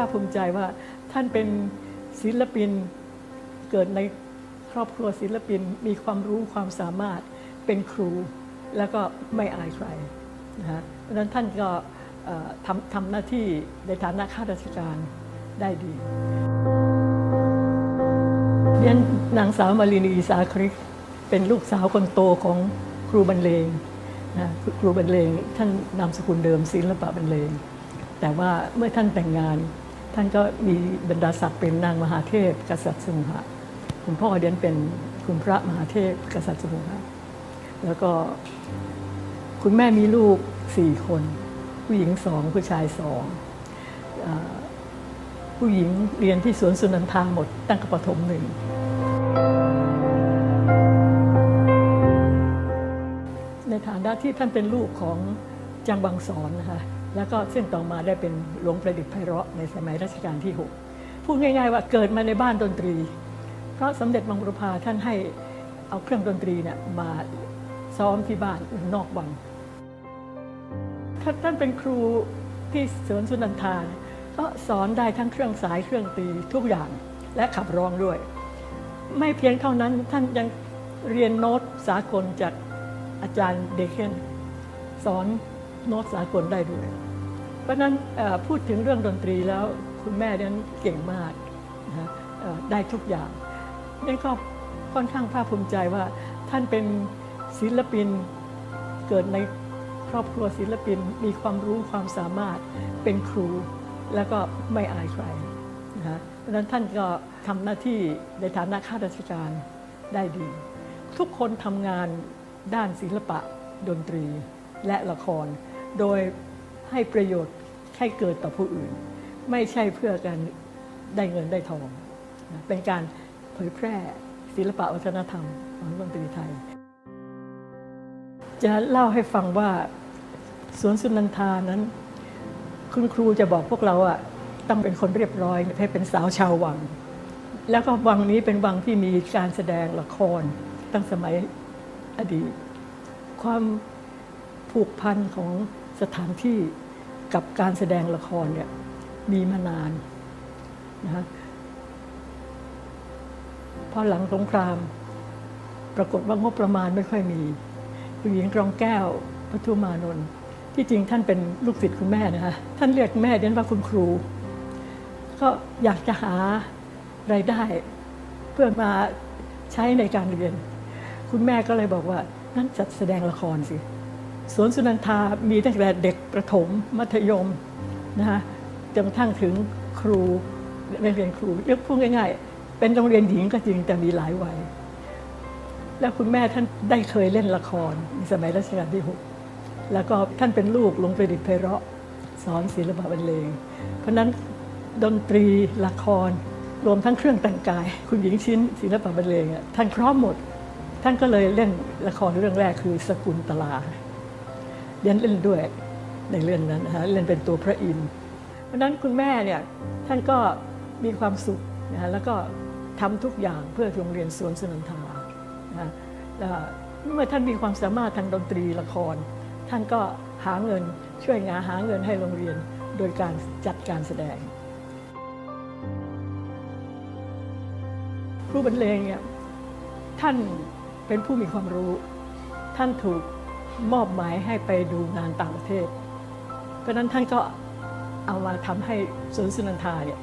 าคภูมิใจว่าท่านเป็นศิลปินเกิดในครอบครัวศิลปินมีความรู้ความสามารถเป็นครู แล้วก็ไม่อายใครนะฮะเพราะนั้นท่านก็ทำทำหน้าที่ในฐานะข้าราชการได้ดีเรียนนางสาวมารินีสาคริกเป็นลูกสาวคนโตของครูบรรเลงนะครูบรรเลงท่านนามสกุลเดิมศิลปะบรรเลง แต่ว่าเมื่อท่านแต่งงาน ท่านก็มีบรรดาศักดิ์เป็นนางมหาเทพกษัตริย์สมุหะคุณพ่อเดียนเป็นคุณพระมหาเทพกษัตริย์สมุหะแล้วก็คุณแม่มีลูกสี่คน ผู้หญิงสองผู้ชายสองอผู้หญิงเรียนที่สวนสุนันทาหมดตั้งแต่ประถมหนึ่ง ในฐานะที่ท่านเป็นลูกของจังบังสอนนะคะ แล้วก็ซึ่งต่อมาได้เป็นหลวงประดิษฐ์ไพเราะในสมัยรัชกาลที่ 6 พูดง่ายๆว่าเกิดมาในบ้านดนตรี เพราะสมเด็จมังบุรพาท่านให้เอาเครื่องดนตรีเนี่ยมาซ้อมที่บ้านนอกวังท่านท่านเป็นครูที่สวนสุนันทาก็สอนได้ทั้งเครื่องสายเครื่องตีทุกอย่างและขับร้องด้วย ไม่เพียงเท่านั้นท่านยังเรียนโน้ตสากลจากอาจารย์เดเคนสอน โน้ตสากลได้ด้วย เพราะนั้นพูดถึงเรื่องดนตรีแล้วคุณแม่นั้นเก่งมากนะได้ทุกอย่างนี่ก็ค่อนข้างภาคภูมิใจว่าท่านเป็นศิลปินเกิดในครอบครัวศิลปินมีความรู้ความสามารถเป็นครูแล้วก็ไม่อายใครนะเพราะนั้นท่านก็ทำหน้าที่ในฐานะข้าราชการได้ดี ทุกคนทำงานด้านศิลปะดนตรีและละคร โดยให้ประโยชน์ให้เกิดต่อผู้อื่น ไม่ใช่เพื่อการได้เงินได้ทองนะเป็นการเผยแพร่ศิลปะวัฒนธรรมของดนตรีไทย จะเล่าให้ฟังว่าสวนสุนันทานั้น คุณครูจะบอกพวกเราอะต้องเป็นคนเรียบร้อยให้เป็นสาวชาววัง แล้วก็วังนี้เป็นวังที่มีการแสดงละครตั้งสมัยอดีต ความ ผูกพันของสถานที่กับการแสดงละครเนี่ยมีมานานนะฮะพอหลังสงคราม ปรากฏว่างบประมาณไม่ค่อยมีคุณหญิงกรองแก้วปทุมานนท์ที่จริงท่านเป็นลูกศิษย์คุณแม่นะคะท่านเรียกแม่เรียนว่าคุณครู ก็อยากจะหารายได้ เพื่อมาใช้ในการเรียน คุณแม่ก็เลยบอกว่านั่นจัดแสดงละครสิ สวนสุนันทามีตั้งแต่เด็กประถมมัธยมนะคะจนกระทั่งถึงครูเรียนครูเรียกพูดง่ายๆ เป็นโรงเรียนหญิงก็จริงแต่มีหลายวัย แล้วคุณแม่ท่านได้เคยเล่นละครในสมัยรัชกาลที่ 6 แล้วก็ท่านเป็นลูกหลวงประดิษฐ์ไพเราะสอนศิลปะบรรเลง เพราะนั้นดนตรีละครรวมทั้งเครื่องแต่งกาย คุณหญิงชิ้นศิลปะบรรเลงท่านครอบหมด ท่านก็เลยเล่นละครเรื่องแรกคือสกุลตลา เรียนเล่นด้วยในเรื่องนั้นนะฮะเล่นเป็นตัวพระอินทร์เพราะนั้นคุณแม่เนี่ยท่านก็มีความสุขนะฮะแล้วก็ทำทุกอย่างเพื่อโรงเรียนสวนสนันทานะฮะแล้วเมื่อท่านมีความสามารถทางดนตรีละคร ท่านก็หาเงินช่วยงานหาเงินให้โรงเรียนโดยการจัดการแสดง ครูบรรเลงเนี่ยท่านเป็นผู้มีความรู้ ท่านถูก มอบหมายให้ไปดูงานต่างประเทศ เพราะนั้นท่านก็เอามาทำให้สวนสุนันทาเนี่ย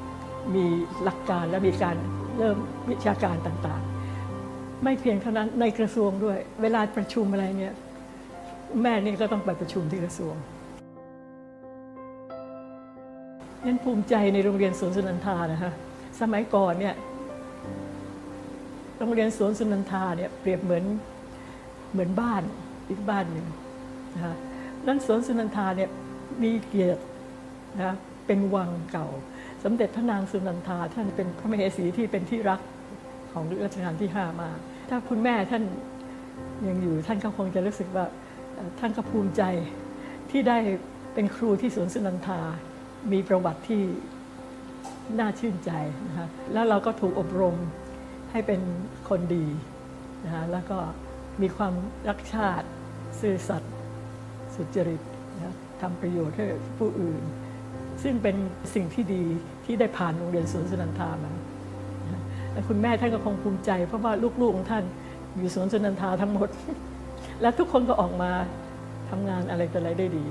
มีหลักการและมีการเริ่มวิชาการต่างๆ ไม่เพียงเท่านั้นในกระทรวงด้วย เวลาประชุมอะไรเนี่ยแม่นี่ก็ต้องไปประชุมที่กระทรวงยันภูมิใจในโรงเรียนสวนสุนันทานะฮะสมัยก่อนเนี่ยโรงเรียนสวนสุนันทาเนี่ยเปรียบเหมือนเหมือนบ้าน อีกบ้านหนึ่งนะคะนั้นสวนสุนันทาเนี่ยมีเกียรตินะเป็นวังเก่า สมเด็จพระนางสุนันทาท่านเป็นพระมเหสีที่เป็นที่รักของรัชกาลที่ห้ามา ถ้าคุณแม่ท่านยังอยู่ท่านก็คงจะรู้สึกว่าท่านก็ภูมิใจที่ได้เป็นครูที่สวนสุนันทา มีประวัติที่น่าชื่นใจนะคะแล้วเราก็ถูกอบรมให้เป็นคนดีนะฮะแล้วก็มีความรักชาติ ซื่อสัตย์สุจริตนะทำประโยชน์ให้ผู้อื่น ซึ่งเป็นสิ่งที่ดีที่ได้ผ่านโรงเรียนสวนสุนันทามาและคุณแม่ท่านก็คงภูมิใจ เพราะว่าลูกๆของท่านอยู่สวนสุนันทาทั้งหมด และทุกคนก็ออกมาทำงานอะไรต่ออะไรได้ดี